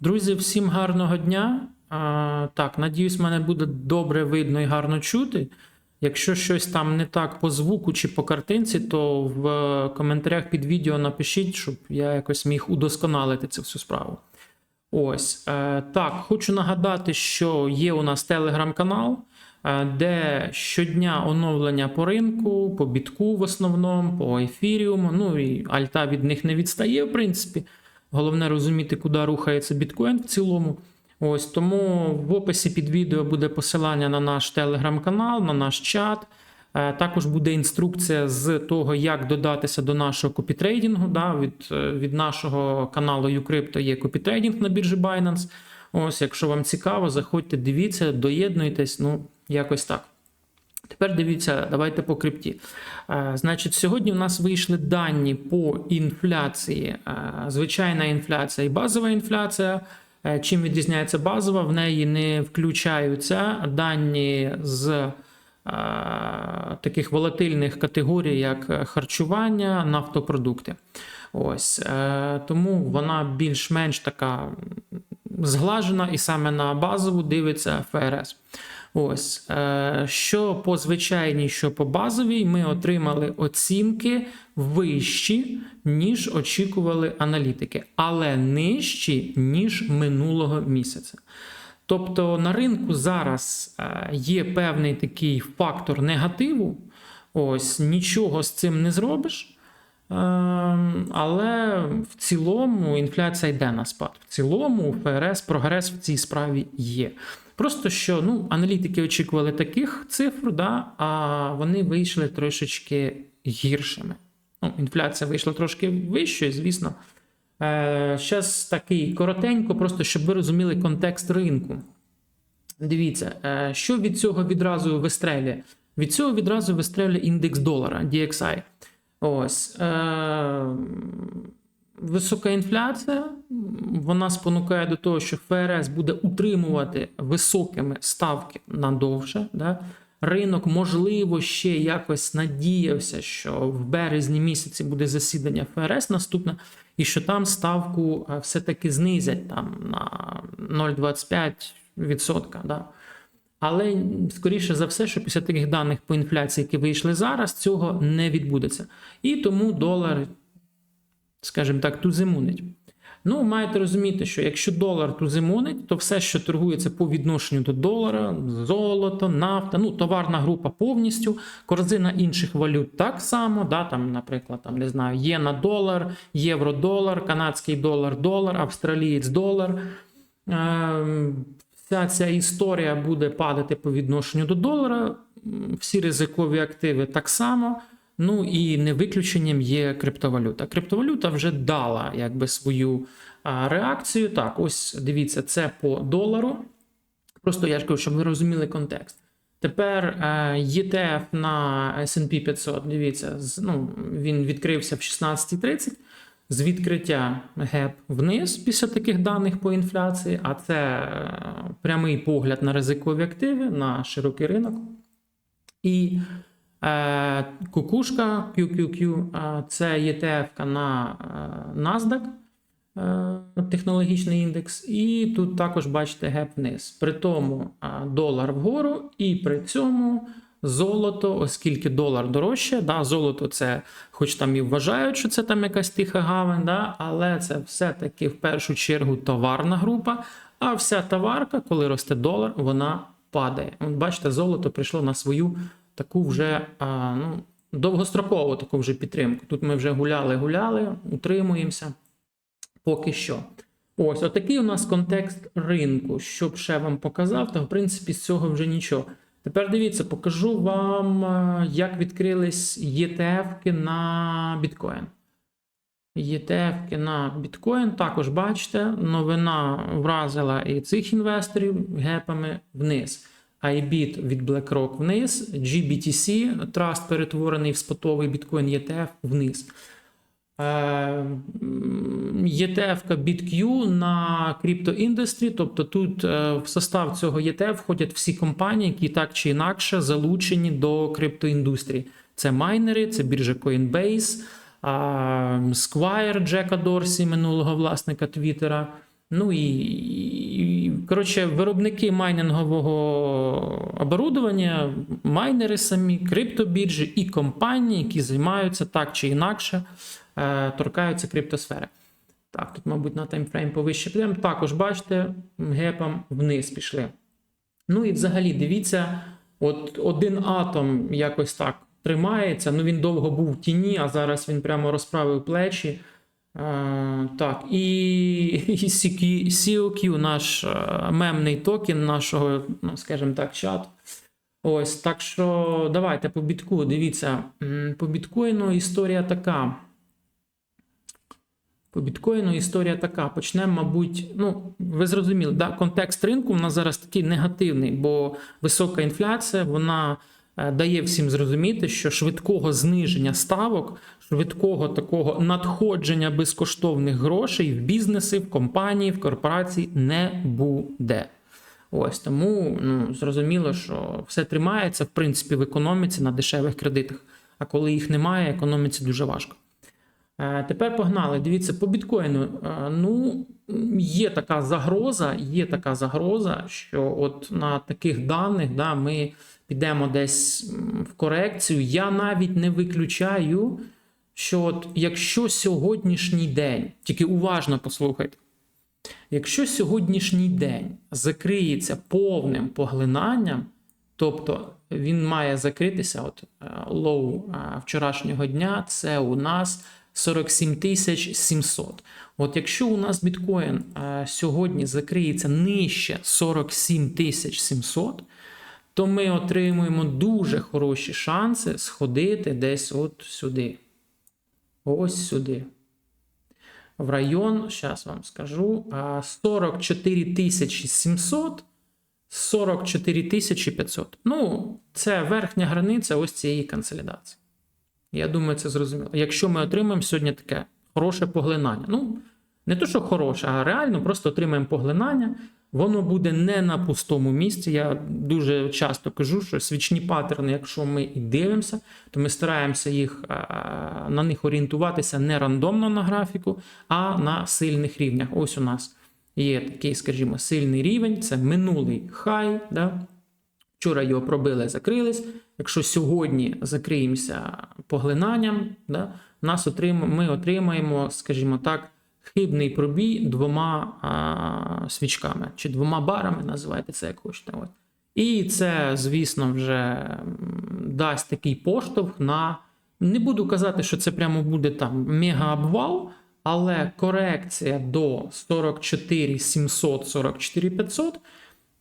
Друзі, всім гарного дня. А, так, надіюсь, мене буде добре видно і гарно чути. Якщо щось там не так по звуку чи по картинці, то в коментарях під відео напишіть, щоб я якось міг удосконалити цю всю справу. Ось е, так, хочу нагадати, що є у нас телеграм-канал, е, де щодня оновлення по ринку, по бітку в основному, по ефіріуму. Ну і альта від них не відстає, в принципі. Головне розуміти, куди рухається біткоін в цілому. Ось тому в описі під відео буде посилання на наш телеграм-канал, на наш чат. Е, Також буде інструкція з того, як додатися до нашого копітрейдингу. Да, від, е, від нашого каналу Ucrypto є копітрейдинг на біржі Binance. Ось, якщо вам цікаво, заходьте, дивіться, доєднуйтесь, ну, якось так. Тепер дивіться, давайте по крипті. Е, Значить, сьогодні у нас вийшли дані по інфляції, е, звичайна інфляція і базова інфляція. Е, Чим відрізняється базова? В неї не включаються дані з таких волатильних категорій, як харчування, нафтопродукти. Ось тому вона більш-менш така зглажена, і саме на базову дивиться ФРС. Ось е, що по звичайній, що по базовій, ми отримали оцінки вищі, ніж очікували аналітики, але нижчі, ніж минулого місяця. Тобто на ринку зараз е, є певний такий фактор негативу. Ось нічого з цим не зробиш. Ем, Але в цілому інфляція йде на спад. В цілому ФРС прогрес в цій справі є. Просто що ну, аналітики очікували таких цифр, да, а вони вийшли трошечки гіршими. Ну, інфляція вийшла трошки вищою, звісно. Зараз такий коротенько, просто щоб ви розуміли контекст ринку. Дивіться, е, що від цього відразу вистрелює? Від цього відразу вистрелює індекс долара DXI. Ось. Е, висока інфляція, вона спонукає до того, що ФРС буде утримувати високими ставки надовше. Да? Ринок, можливо, ще якось надіявся, що в березні місяці буде засідання ФРС наступне, і що там ставку е, все-таки знизять там на 0,25%. Да? Але скоріше за все, що після таких даних по інфляції, які вийшли зараз, цього не відбудеться. І тому долар, скажімо так, тузимунить. Ну, маєте розуміти, що якщо долар тузимунить, то все, що торгується по відношенню до долара, золото, нафта, ну, товарна група повністю, корзина інших валют так само, да, там, наприклад, там, не знаю, єна долар, євро-долар, канадський долар, долар, австралієць долар. Ем, Вся ця історія буде падати по відношенню до долара. Всі ризикові активи так само. Ну і не виключенням є криптовалюта. Криптовалюта вже дала якби свою реакцію. Так, ось дивіться, це по долару. Просто я ж кажу, щоб ви розуміли контекст. Тепер е, ETF на SP 500, дивіться, ну, він відкрився в 16.30 з відкриття геп вниз після таких даних по інфляції, а це е, прямий погляд на ризикові активи, на широкий ринок. І кукушка QQQ е, це ETF на е, NASDAQ, е, технологічний індекс, і тут також бачите геп вниз. При тому е, долар вгору, і при цьому золото, оскільки долар дорожче, да, золото це, хоч там і вважають, що це там якась тиха гавань, да, але це все-таки в першу чергу товарна група. А вся товарка, коли росте долар, вона падає. От бачите, золото прийшло на свою таку вже а, ну, довгострокову таку вже підтримку. Тут ми вже гуляли, гуляли, утримуємося поки що. Ось, отакий у нас контекст ринку. Щоб ще вам показав, то в принципі з цього вже нічого. Тепер дивіться, покажу вам, е, як відкрились ETF-ки на біткоін. ETF-ки на біткоін. Також бачите, новина вразила і цих інвесторів гепами вниз. iBit від BlackRock вниз, GBTC, траст перетворений в спотовий біткоін ETF вниз. Е, ETF BitQ на Industry, тобто тут е, в состав цього ETF входять всі компанії, які так чи інакше залучені до криптоіндустрії. Це майнери, це біржа Coinbase, Squire Джека Дорсі, минулого власника Твіттера, Ну і, і коротше, виробники майнингового оборудовання, майнери самі, криптобіржі і компанії, які займаються так чи інакше, е, торкаються криптосфери. Так, тут, мабуть, на таймфрейм повище підемо. Також бачите, гепом вниз пішли. Ну і взагалі, дивіться, от один атом якось так тримається. Ну він довго був в тіні, а зараз він прямо розправив плечі. Е, так, і, COQ, наш е, мемний токен нашого, ну, скажімо так, чату. Ось, так що давайте по бітку. Дивіться, по біткоїну історія така. По біткоїну історія така. Почнемо, мабуть, ну, ви зрозуміли, да? контекст ринку у нас зараз такий негативний, бо висока інфляція, вона дає всім зрозуміти, що швидкого зниження ставок, швидкого такого надходження безкоштовних грошей в бізнеси, в компанії, в корпорації не буде. Ось тому ну, зрозуміло, що все тримається в принципі в економіці на дешевих кредитах. А коли їх немає, економіці дуже важко. Е, Тепер погнали. Дивіться, по біткоїну. Е, Ну, є така загроза, є така загроза, що от на таких даних да, ми підемо десь в корекцію. Я навіть не виключаю, що от якщо сьогоднішній день, тільки уважно послухайте, якщо сьогоднішній день закриється повним поглинанням, тобто він має закритися, от е, лоу е, вчорашнього дня, це у нас 47 700. От якщо у нас біткоін е, сьогодні закриється нижче 47 700, то ми отримуємо дуже хороші шанси сходити десь от сюди. Ось сюди. В район, зараз вам скажу, 44 700, 44 500. Ну, це верхня границя ось цієї консолідації. Я думаю, це зрозуміло. Якщо ми отримаємо сьогодні таке хороше поглинання, ну, не то, що хороше, а реально просто отримаємо поглинання, воно буде не на пустому місці. Я дуже часто кажу, що свічні паттерни, якщо ми і дивимося, то ми стараємося їх, на них орієнтуватися не рандомно на графіку, а на сильних рівнях. Ось у нас є такий, скажімо, сильний рівень, це минулий хай. Да? Вчора його пробили, закрились. Якщо сьогодні закриємося поглинанням, да, нас отрим... ми отримаємо, скажімо так, хибний пробій двома а, свічками чи двома барами, називайте це як хочете. От. І це, звісно, вже дасть такий поштовх на. Не буду казати, що це прямо буде там мега-обвал, але корекція до 44 700, 44 500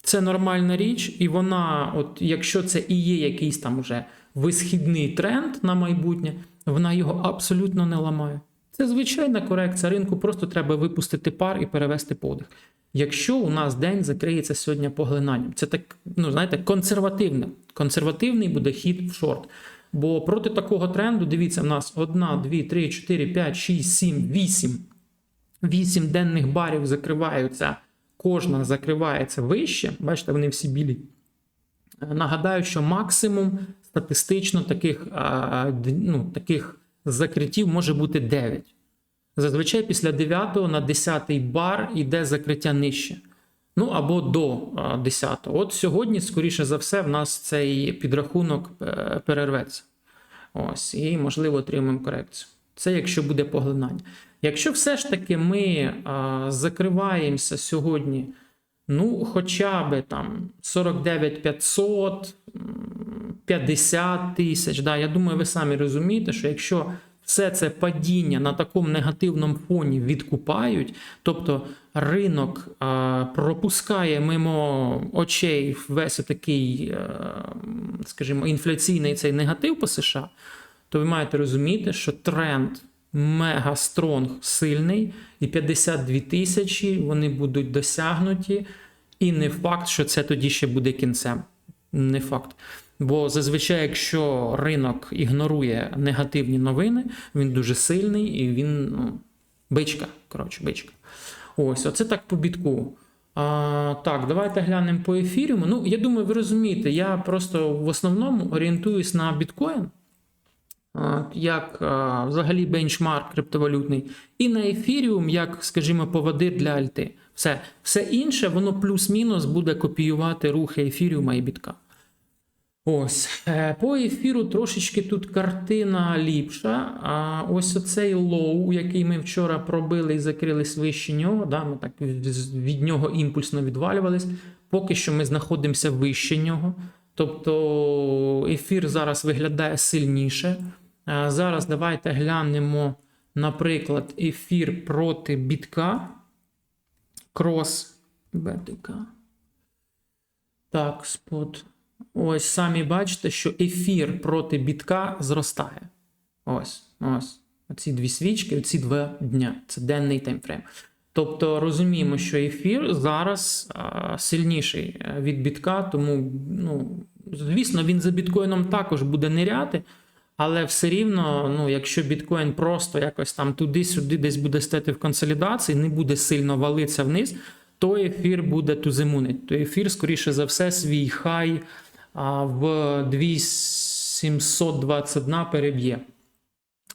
це нормальна річ, і вона, от якщо це і є якийсь там уже висхідний тренд на майбутнє, вона його абсолютно не ламає. Це звичайна корекція ринку, просто треба випустити пар і перевести подих. Якщо у нас день закриється сьогодні поглинанням, це так, ну знаєте, консервативне. Консервативний буде хід в шорт. Бо проти такого тренду, дивіться, в нас 1, 2, 3, 4, 5, 6, 7, 8. 8 денних барів закриваються кожна закривається вище, бачите, вони всі білі. Нагадаю, що максимум статистично таких, ну, таких закриттів може бути 9. Зазвичай після 9 на 10 бар йде закриття нижче. Ну або до 10. От сьогодні, скоріше за все, в нас цей підрахунок е, перерветься. Ось, і, можливо, отримаємо корекцію. Це якщо буде поглинання. Якщо все ж таки ми а, закриваємося сьогодні, ну, хоча б там 49 500, м, 50 тисяч, да, я думаю, ви самі розумієте, що якщо все це падіння на такому негативному фоні відкупають, тобто ринок а, пропускає мимо очей весь такий, е, скажімо, інфляційний цей негатив по США, то ви маєте розуміти, що тренд мега стронг сильний, і 52 тисячі вони будуть досягнуті. І не факт, що це тоді ще буде кінцем. Не факт. Бо зазвичай, якщо ринок ігнорує негативні новини, він дуже сильний і він ну, бичка. Коротше, бичка. Ось, оце так по бітку. А, так, давайте глянемо по ефіріуму. Ну, я думаю, ви розумієте, я просто в основному орієнтуюсь на біткоін. Як а, взагалі бенчмарк криптовалютний, і на Ethereum, як, скажімо, поводир для альти. Все, все інше, воно плюс-мінус буде копіювати рухи Ethereum і бітка. Ось. Е, По ефіру трошечки тут картина ліпша. А ось оцей лоу, який ми вчора пробили і закрились вище нього. Да, ми так від- нього імпульсно відвалювались. Поки що ми знаходимося вище нього. Тобто ефір зараз виглядає сильніше. Е, Зараз давайте глянемо, наприклад, ефір проти бітка. Крос БТК. Так, спот. Ось самі бачите, що ефір проти бітка зростає. Ось, ось. Оці дві свічки, оці два дня. Це денний таймфрейм. Тобто розуміємо, що ефір зараз а, сильніший е, від бітка, тому, ну, звісно, він за біткоїном також буде ниряти. Але все рівно, ну, якщо біткоін просто якось там туди-сюди десь буде стати в консолідації, не буде сильно валитися вниз, то ефір буде тузимунить. То ефір, скоріше за все, свій хай в 2721 переб'є.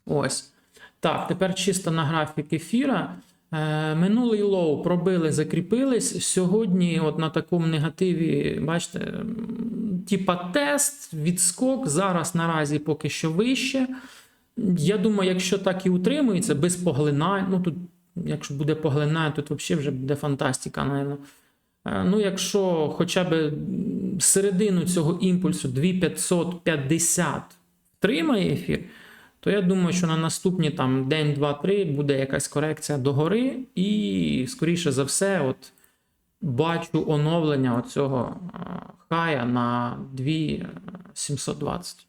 Ось. Так, тепер чисто на графік ефіра. Е, Минулий лоу пробили, закріпились. Сьогодні, от на такому негативі, бачите, типа тест, відскок. Зараз наразі поки що вище. Я думаю, якщо так і утримується, без поглинань, ну тут, якщо буде поглинання, тут взагалі вже буде фантастика, напевно. Е, Ну, якщо хоча б середину цього імпульсу 2550 тримає ефір, то я думаю, що на наступні там день, два, три буде якась корекція догори, і, скоріше за все, от бачу оновлення оцього е, хая на 2720.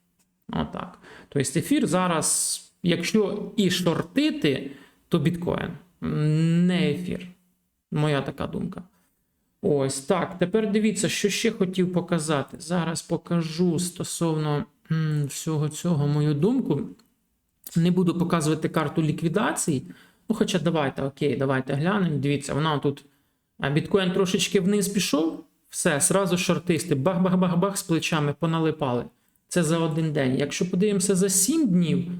Отак. Тобто ефір зараз, якщо і шортити, то біткоін, не ефір. Моя така думка. Ось так. Тепер дивіться, що ще хотів показати. Зараз покажу стосовно всього цього мою думку. Не буду показувати карту ліквідацій. Ну, хоча давайте, окей, давайте глянемо. Дивіться, вона тут. Біткоін трошечки вниз пішов. Все, сразу шортисти. Бах-бах-бах-бах з плечами поналипали. Це за один день. Якщо подивимося за 7 днів,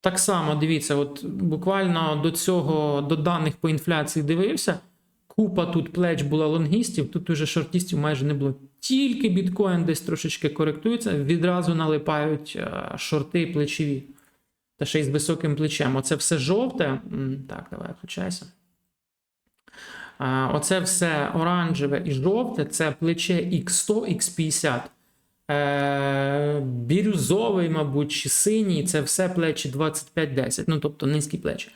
так само дивіться, от буквально до цього, до даних по інфляції дивився. Купа тут плеч була лонгістів, тут уже шортістів майже не було. Тільки біткоін десь трошечки коректується, відразу налипають е, шорти плечові. Та ще й з високим плечем. Оце все жовте. Так, давай включайся. Оце все оранжеве і жовте це плече X100, X50. Е, бірюзовий, мабуть, чи синій це все плечі 25-10, ну тобто низькі плечі.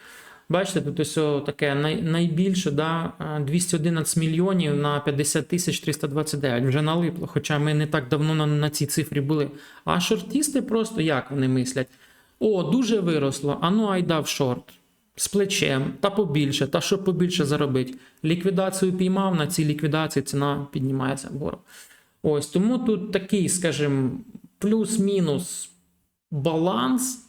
Бачите, тут ось таке найбільше да, е, 211 мільйонів на 50 тисяч 329. Вже налипло, хоча ми не так давно на, на цій цифрі були. А шортісти просто як вони мислять? О, дуже виросло, а ну айда в шорт. З плечем, та побільше, та щоб побільше заробити. Ліквідацію піймав, на цій ліквідації ціна піднімається вгору. Ось тому тут такий, скажімо, плюс-мінус баланс.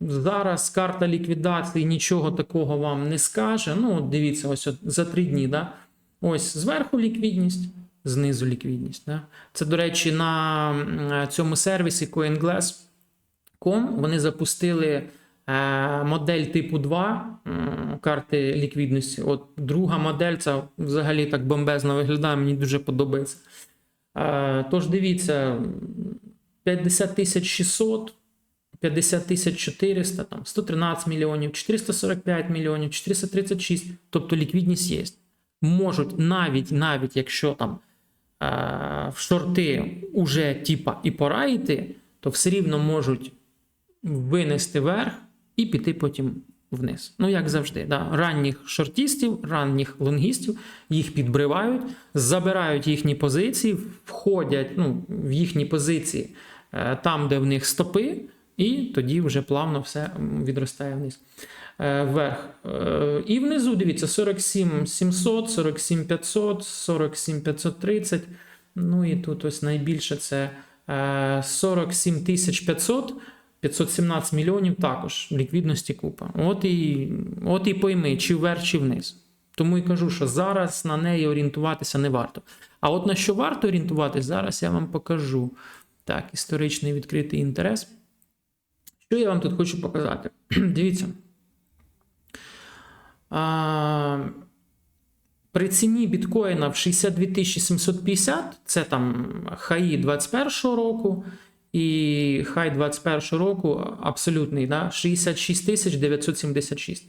Зараз карта ліквідації нічого такого вам не скаже. Ну, дивіться, ось от за три дні. Да? Ось зверху ліквідність, знизу ліквідність. Да? Це, до речі, на цьому сервісі CoinGlass.com вони запустили е, модель типу 2 м, карти ліквідності. От друга модель, це взагалі так бомбезно виглядає, мені дуже подобається. Е, Тож дивіться, 50 600, 50 тисяч 400, там, 113 мільйонів, 445 мільйонів, 436, тобто ліквідність є. Можуть навіть, навіть якщо там е, в шорти уже типа і пора йти, то все рівно можуть винести вверх і піти потім вниз. Ну, як завжди, да. ранніх шортістів, ранніх лонгістів їх підбривають, забирають їхні позиції, входять ну, в їхні позиції е, там, де в них стопи, і тоді вже плавно все відростає вниз. е, Вверх. Е, І внизу, дивіться, 47 700, 47 500, 47 530. Ну і тут ось найбільше це е, 47 500, 517 мільйонів також ліквідності купа. От і, от і пойми, чи вверх, чи вниз. Тому і кажу, що зараз на неї орієнтуватися не варто. А от на що варто орієнтуватись, зараз я вам покажу. Так, історичний відкритий інтерес. Що я вам тут хочу показати? Дивіться. А, при ціні біткоїна в 62 750, це там хаї 21 року, і хай 21 року абсолютний, да, 66 976.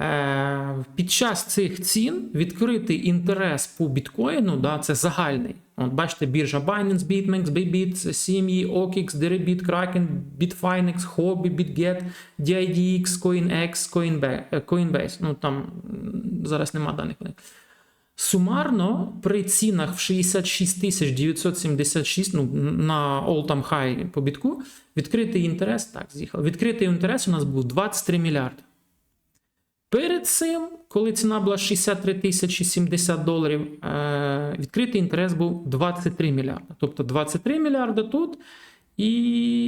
Е, Під час цих цін відкритий інтерес по біткоїну, да, це загальний. От бачите, біржа Binance, BitMEX, Bybit, CME, OKX, Deribit, Kraken, Bitfinex, Hobby, BitGet, DIDX, CoinX, е, Coinbase. Ну там зараз нема даних. Сумарно при цінах в 66 976, ну на all-time high по бітку, відкритий інтерес, так, з'їхав. Відкритий інтерес у нас був 23 мільярди. Перед цим, коли ціна була 63 тисячі 70 доларів, е, відкритий інтерес був 23 мільярди. Тобто 23 мільярди тут і,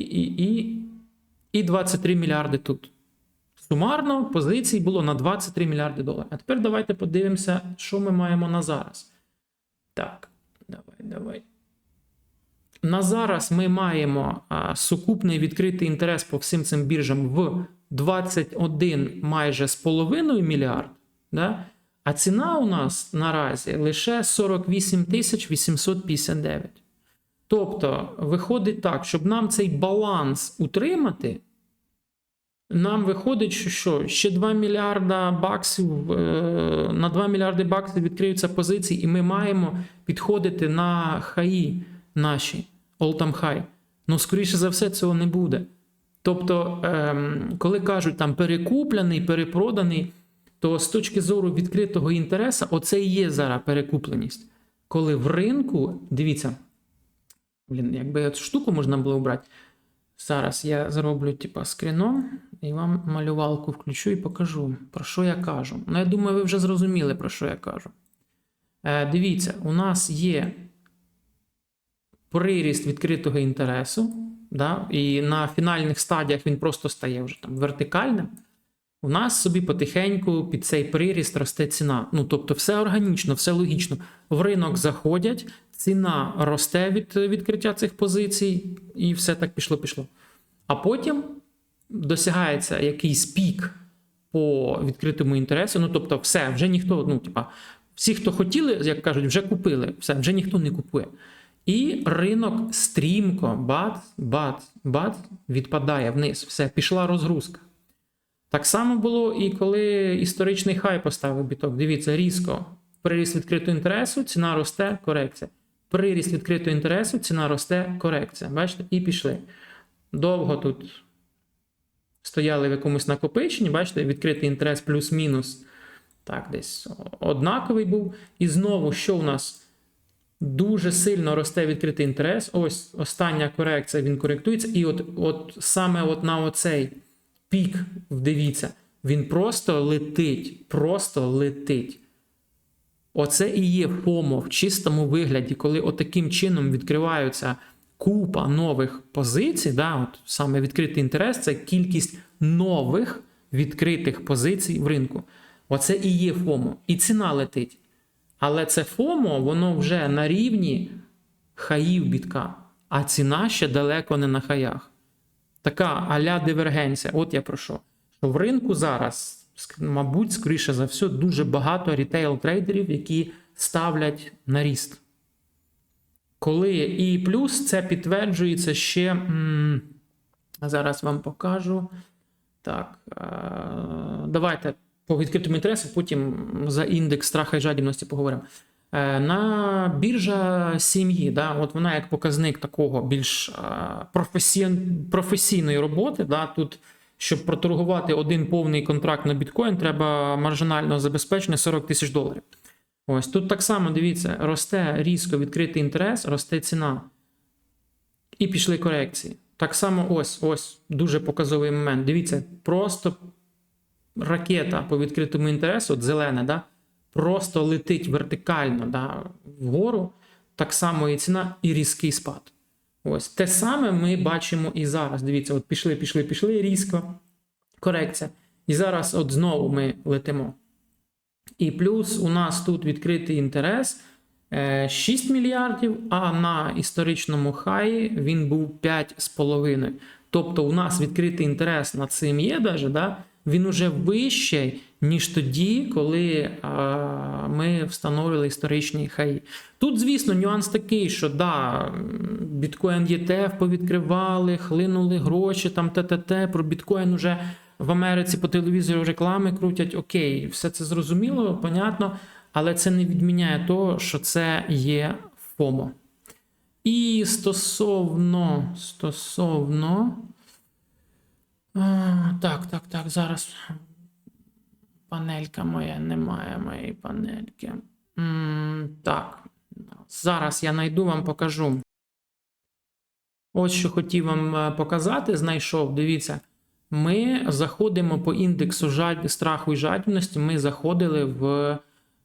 і, і, і 23 мільярди тут. Сумарно позицій було на 23 мільярди доларів. А тепер давайте подивимося, що ми маємо на зараз. Так, давай, давай. На зараз ми маємо а, сукупний відкритий інтерес по всім цим біржам в 21 майже з половиною мільярд. Да? А ціна у нас наразі лише 48 тисяч 859. Тобто, виходить так, щоб нам цей баланс утримати, нам виходить, що, що ще 2 мільярда баксів е, на 2 мільярди баксів відкриються позиції, і ми маємо підходити на хаї наші all-time high. Ну, скоріше за все, цього не буде. Тобто, ем, коли кажуть там перекуплений, перепроданий, то з точки зору відкритого інтересу, оце і є зараз перекупленість. Коли в ринку, дивіться, блін, якби цю штуку можна було обрати. Зараз я зроблю типа скріном і вам малювалку включу і покажу, про що я кажу. Ну, я думаю, ви вже зрозуміли, про що я кажу. Е, дивіться, у нас є приріст відкритого інтересу, да, і на фінальних стадіях він просто стає вже там вертикальним. У нас собі потихеньку під цей приріст росте ціна. Ну, тобто, все органічно, все логічно. В ринок заходять, ціна росте від відкриття цих позицій, і все так пішло-пішло. А потім досягається якийсь пік по відкритому інтересу. Ну, тобто, все, вже ніхто, ну, типа, всі, хто хотіли, як кажуть, вже купили, все, вже ніхто не купує. І ринок стрімко, бац, бац, бац, відпадає вниз. Все, пішла розгрузка. Так само було і коли історичний хай поставив біток. Дивіться, різко. Приріст відкритого інтересу, ціна росте, корекція. Приріст відкритого інтересу, ціна росте, корекція. Бачите? І пішли. Довго тут стояли в якомусь накопиченні, бачите, відкритий інтерес плюс-мінус. Так, десь однаковий був. І знову, що у нас? Дуже сильно росте відкритий інтерес. Ось остання корекція, він коректується. І от от саме от на оцей пік, дивіться, він просто летить, просто летить. Оце і є ФОМО в чистому вигляді, коли отаким чином відкриваються купа нових позицій. Да, от Саме відкритий інтерес це кількість нових відкритих позицій в ринку. Оце і є ФОМО. І ціна летить. Але це ФОМО, воно вже на рівні хаїв бітка, а ціна ще далеко не на хаях. Така аля дивергенція. От я про що. Що в ринку зараз, мабуть, скоріше за все, дуже багато рітейл-трейдерів, які ставлять на ріст. Коли і плюс це підтверджується ще. М зараз вам покажу. Так, е давайте по відкритому інтересу, потім за індекс страха і жадібності поговоримо. Е, На біржа сім'ї, да, от вона як показник такого більш е, професій, професійної роботи. Да, Тут, щоб проторгувати один повний контракт на біткоін, треба маржинального забезпечення 40 тисяч доларів. Ось тут так само дивіться, росте різко відкритий інтерес, росте ціна. І пішли корекції. Так само ось ось дуже показовий момент. Дивіться, просто ракета по відкритому інтересу, от зелена, да, просто летить вертикально да, вгору, так само і ціна, і різкий спад. Ось те саме ми бачимо і зараз. Дивіться, от пішли, пішли, пішли, різко, корекція. І зараз от знову ми летимо. І плюс у нас тут відкритий інтерес. е, 6 мільярдів, а на історичному хаї він був 5,5. Тобто у нас відкритий інтерес над цим є, даже, да? Він уже вищий, ніж тоді, коли ми встановлювали історичні хаї. Тут, звісно, нюанс такий, що да, біткоін ЄТФ повідкривали, хлинули гроші, там ТТТ, про біткоін уже в Америці по телевізору реклами крутять. Окей, все це зрозуміло, понятно, але це не відміняє того, що це є ФОМО. І стосовно, стосовно. Так, так, так, зараз. Панелька моя, немає моєї панельки. Так, зараз я знайду вам покажу. Ось що хотів вам е, показати, знайшов. Дивіться, ми заходимо по індексу жад... страху і жадібності. Ми заходили в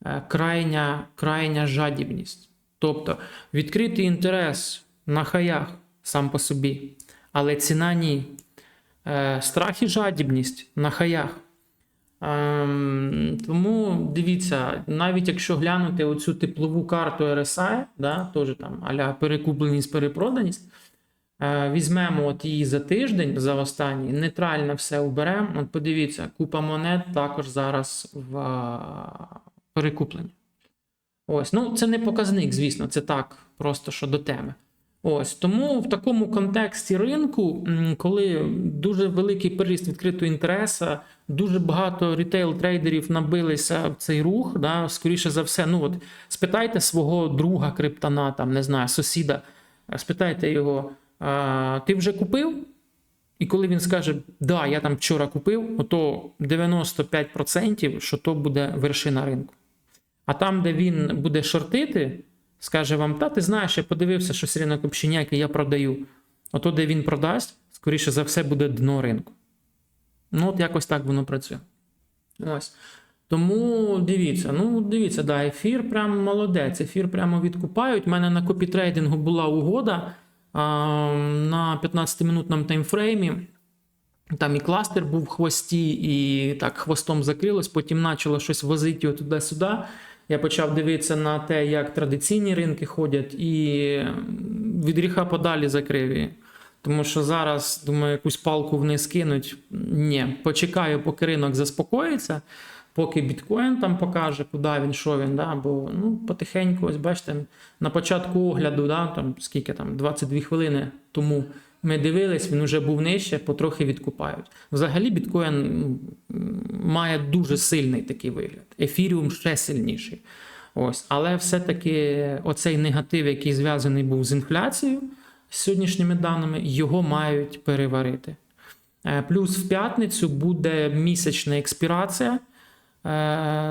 е, крайня, крайня жадібність. Тобто відкритий інтерес на хаях сам по собі, але ціна ні. Е, Страх і жадібність на хаях. Ем, тому дивіться, навіть якщо глянути оцю теплову карту RSI, да, теж там аля перекупленість, перепроданість, е, візьмемо от її за тиждень, за останній, нейтрально все уберемо. От подивіться, купа монет також зараз в е, перекупленні. Ось, ну це не показник, звісно, це так, просто що до теми. Ось тому в такому контексті ринку, коли дуже великий приріст відкритого інтересу, дуже багато рітейл-трейдерів набилися в цей рух. Да, скоріше за все, ну от спитайте свого друга криптона, там не знаю, сусіда, е, спитайте його, а, ти вже купив? І коли він скаже, да, я там вчора купив, то 95%, що то буде вершина ринку. А там, де він буде шортити, скаже вам, та ти знаєш, я подивився, що ринок взагалі ніякий, я продаю. Ото, де він продасть, скоріше за все, буде дно ринку. Ну, от якось так воно працює. Ось. Тому дивіться, ну дивіться, да, ефір прям молодець. Ефір прямо відкупають. У мене на копітрейдингу була угода а, на 15-минутному таймфреймі. Там і кластер був в хвості, і так хвостом закрилось, потім почало щось возити туди-сюди. Я почав дивитися на те, як традиційні ринки ходять, і від гріха подалі закрив її. Тому що зараз, думаю, якусь палку вниз кинуть. Ні, почекаю, поки ринок заспокоїться, поки біткоін там покаже, куди він, що він. Да? Бо ну, потихеньку, ось бачите, на початку огляду, да, там, скільки там, 22 хвилини тому ми дивились, він вже був нижче, потрохи відкупають. Взагалі, біткоін має дуже сильний такий вигляд. Ефіріум ще сильніший. Ось, але все-таки оцей негатив, який зв'язаний був з інфляцією з сьогоднішніми даними, його мають переварити. Е, Плюс в п'ятницю буде місячна експірація е,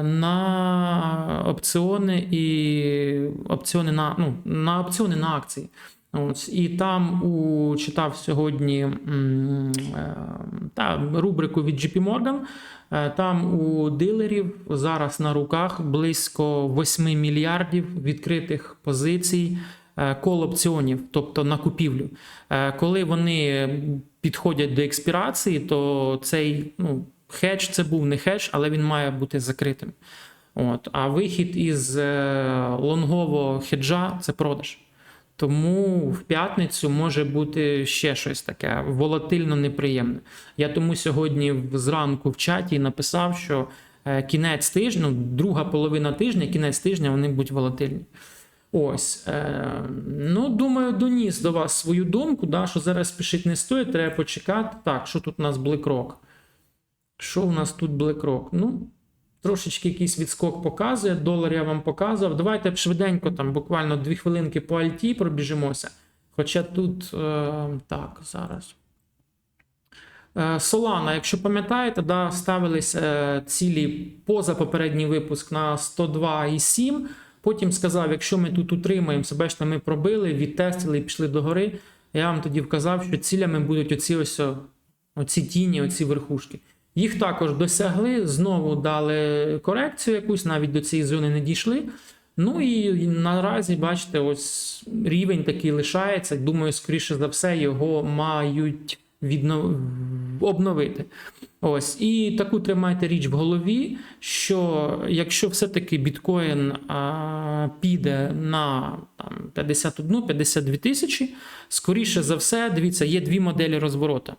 на опціони і опціони на, ну, на опціони на акції. Ось, і там у читав сьогодні е, та, рубрику від JP Morgan. Е, Там у дилерів зараз на руках близько 8 мільярдів відкритих позицій е, кол опціонів, тобто на купівлю. Коли вони підходять до експірації, то цей ну, хедж це був не хедж, але він має бути закритим. От. А вихід із лонгового хеджа це продаж. Тому в п'ятницю може бути ще щось таке волатильно неприємне. Я тому сьогодні зранку в чаті написав, що е, кінець тижня, друга половина тижня, кінець тижня вони будуть волатильні. Ось. Е, ну, думаю, доніс до вас свою думку, да, що зараз спішити не стоїть, треба почекати. Так, що тут у нас BlackRock? Що у нас тут BlackRock? Ну, трошечки якийсь відскок показує. Долар я вам показував. Давайте швиденько, там буквально дві хвилинки по Альті пробіжимося. Хоча тут е, так, зараз. Е, Solana, якщо пам'ятаєте, да, ставились е, цілі поза попередній випуск на 102,7. Потім сказав, якщо ми тут утримаємося, бачите, ми пробили, відтестили і пішли догори. Я вам тоді вказав, що цілями будуть оці ось оці тіні, оці верхушки. Їх також досягли, знову дали корекцію якусь, навіть до цієї зони не дійшли. Ну і наразі, бачите, ось рівень такий лишається. Думаю, скоріше за все, його мають відно... обновити. Ось і таку тримайте річ в голові, що якщо все-таки біткоін а, піде на там, 51-52 тисячі, скоріше за все, дивіться, є дві моделі розворота.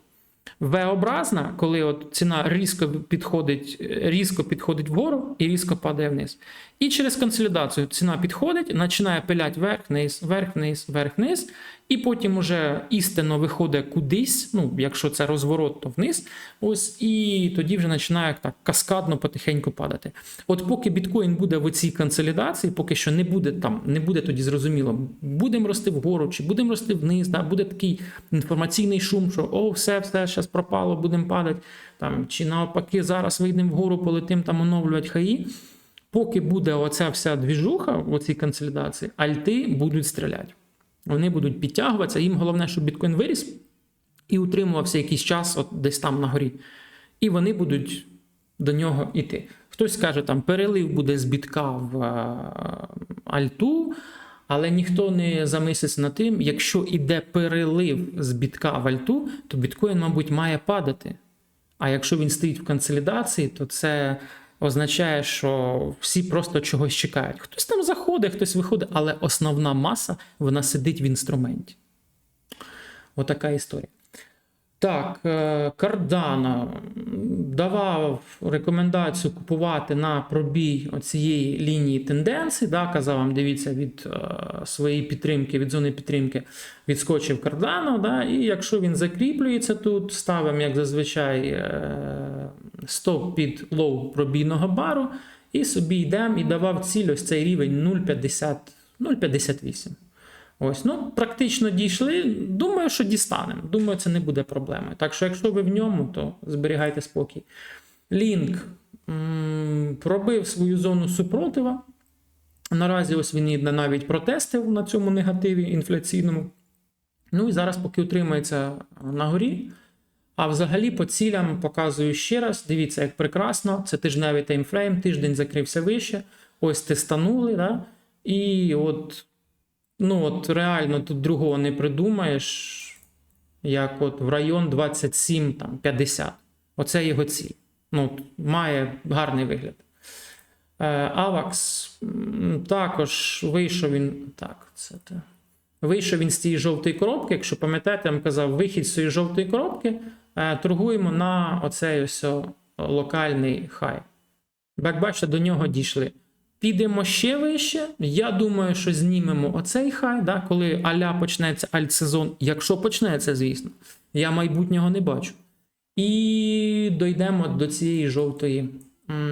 В-образна, коли от ціна різко підходить, різко підходить вгору і різко падає вниз. І через консолідацію ціна підходить, починає пиляти вверх-вниз, вверх-вниз, вверх-вниз, і потім уже істинно виходить кудись, ну, якщо це розворот, то вниз. Ось, і тоді вже починає так каскадно потихеньку падати. От поки біткоін буде в цій консолідації, поки що не буде там, не буде тоді зрозуміло, будемо рости вгору, чи будемо рости вниз, да, буде такий інформаційний шум, що о, все, все, зараз пропало, будемо падати. Там, чи навпаки, зараз вийдемо вгору, полетим там оновлювати хаї. Поки буде оця вся двіжуха в цій консолідації, альти будуть стріляти. Вони будуть підтягуватися. Їм головне, щоб біткоін виріс і утримувався якийсь час от десь там на горі. І вони будуть до нього йти. Хтось скаже, там перелив буде з бітка в е, альту, але ніхто не замислиться над тим, якщо іде перелив з бітка в альту, то біткоін, мабуть, має падати. А якщо він стоїть в консолідації, то це означає, що всі просто чогось чекають. Хтось там заходить, хтось виходить, але основна маса вона сидить в інструменті. Отака історія. Так, е, Cardano давав рекомендацію купувати на пробій цієї лінії тенденції. Да, казав вам, дивіться, від е, своєї підтримки, від зони підтримки відскочив Cardano. Да, і якщо він закріплюється тут, ставимо, як зазвичай, е, стоп під лоу пробійного бару, і собі йдемо і давав ціль ось цей рівень 0,50 0,58. Ось, ну, практично дійшли. Думаю, що дістанемо. Думаю, це не буде проблемою. Так що, якщо ви в ньому, то зберігайте спокій. Лінк пробив свою зону супротива. Наразі ось він її навіть протестив на цьому негативі інфляційному. Ну і зараз, поки утримується на горі. А взагалі по цілям показую ще раз. Дивіться, як прекрасно. Це тижневий таймфрейм, тиждень закрився вище. Ось тестанули. Да? І от. Ну, от реально тут другого не придумаєш, як от в район 27 там, 50. Оце його ціль. Ну, має гарний вигляд. Авакс також вийшов він. Так, це те. Вийшов він з цієї жовтої коробки. Якщо пам'ятаєте, я вам казав, вихід з цієї жовтої коробки. е, Торгуємо на оцей ось локальний хай. Як бачите, до нього дійшли. Підемо ще вище. Я думаю, що знімемо оцей хай, да, коли аля почнеться альтсезон, якщо почнеться, звісно. Я майбутнього не бачу. І дійдемо до цієї жовтої,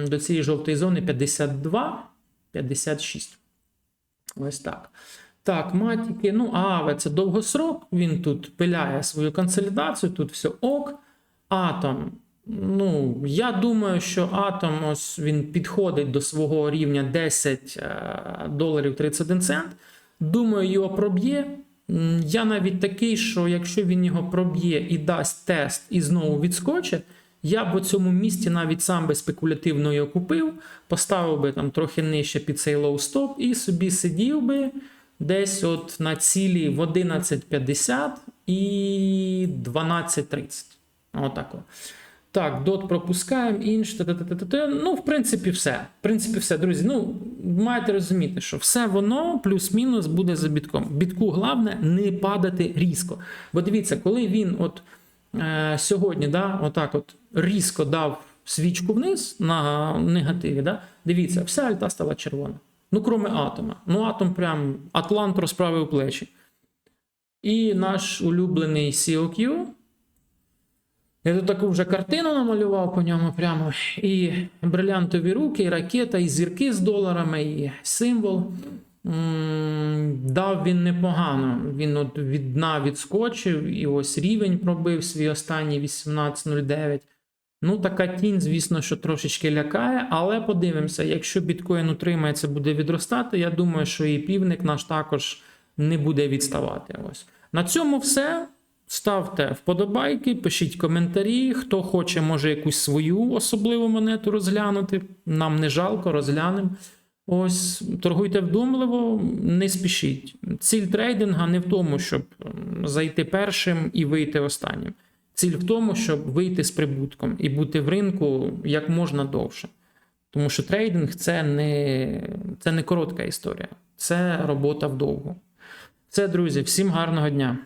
до цієї жовтої зони 52-56. Ось так. Так, матіки. Ну, Аве це довгосрок. Він тут пиляє свою консолідацію, тут все ок. Атом. Ну, я думаю, що атом ось він підходить до свого рівня 10 е, доларів 31 цент. Думаю, його проб'є. Я навіть такий, що якщо він його проб'є і дасть тест і знову відскочить, я б у цьому місці навіть сам би спекулятивно його купив, поставив би там трохи нижче під цей лоу стоп і собі сидів би десь от на цілі в 11.50 і 12.30. Отак. от. Так, дот пропускаємо, інш, та-та-та-та-та. Ну, в принципі, все. В принципі, все, друзі. Ну, маєте розуміти, що все воно плюс-мінус буде за бітком. Бітку головне не падати різко. Бо дивіться, коли він от е, сьогодні, да, отак от різко дав свічку вниз на негативі, да, дивіться, вся альта стала червона. Ну, кроме атома. Ну, атом прям Атлант розправив плечі. І наш улюблений COQ. Я тут таку вже картину намалював по ньому прямо. І брилянтові руки, і ракета, і зірки з доларами, і символ. Дав він непогано. Він от від дна відскочив, і ось рівень пробив свій останній 18.09. Ну, така тінь, звісно, що трошечки лякає, але подивимося, якщо біткоін утримається, буде відростати, я думаю, що і півник наш також не буде відставати. Ось. На цьому все. Ставте вподобайки, пишіть коментарі. Хто хоче, може якусь свою особливу монету розглянути. Нам не жалко, розглянемо. Ось, торгуйте вдумливо, не спішіть. Ціль трейдинга не в тому, щоб зайти першим і вийти останнім. Ціль в тому, щоб вийти з прибутком і бути в ринку як можна довше. Тому що трейдинг це не, це не коротка історія, це робота вдовго. Все, друзі, всім гарного дня.